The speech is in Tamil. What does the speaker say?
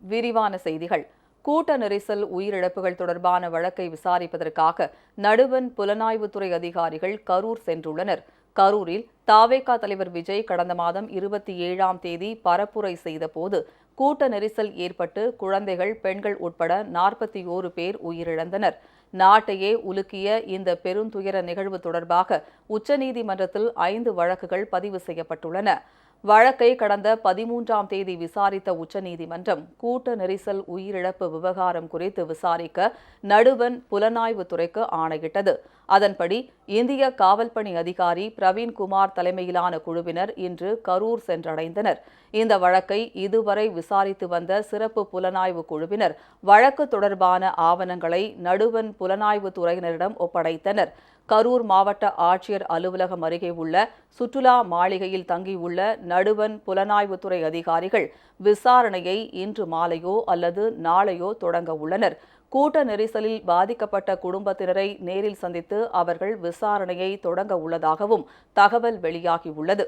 விரிவான செய்திகள். கூட்ட நெரிசல் உயிரிழப்புகள் தொடர்பான வழக்கை விசாரிப்பதற்காக நடுவன் புலனாய்வுத்துறை அதிகாரிகள் கரூர் சென்றுள்ளனர். கரூரில் தாவேகா தலைவர் விஜய் கடந்த மாதம் இருபத்தி ஏழாம் தேதி பரப்புரை செய்தபோது கூட்ட நெரிசல் ஏற்பட்டு குழந்தைகள் பெண்கள் உட்பட நாற்பத்தி ஓரு பேர் உயிரிழந்தனர். நாட்டையே உலுக்கிய இந்த பெருந்துயர நிகழ்வு தொடர்பாக உச்சநீதிமன்றத்தில் ஐந்து வழக்குகள் பதிவு செய்யப்பட்டுள்ளன. வழக்கை கடந்த பதிமூன்றாம் தேதி விசாரித்த உச்சநீதிமன்றம் கூட்ட நெரிசல் உயிரிழப்பு விவகாரம் குறித்து விசாரிக்க நடுவன் புலனாய்வுத்துறைக்கு ஆணையிட்டது. அதன்படி இந்திய காவல்பணி அதிகாரி பிரவீன்குமார் தலைமையிலான குழுவினர் இன்று கரூர் சென்றடைந்தனர். இந்த வழக்கை இதுவரை விசாரித்து வந்த சிறப்பு புலனாய்வு குழுவினர் வழக்கு தொடர்பான ஆவணங்களை நடுவன் புலனாய்வுத்துறையினரிடம் ஒப்படைத்தனர். கரூர் மாவட்ட ஆட்சியர் அலுவலகம் அருகே உள்ள சுற்றுலா மாளிகையில் தங்கியுள்ள நடுவன் புலனாய்வுத்துறை அதிகாரிகள் விசாரணையை இன்று மாலையோ அல்லது நாளையோ தொடங்க உள்ளனர். கூட்ட நெரிசலில் பாதிக்கப்பட்ட குடும்பத்தினரை நேரில் சந்தித்து அவர்கள் விசாரணையை தொடங்க உள்ளதாகவும் தகவல் வெளியாகியுள்ளது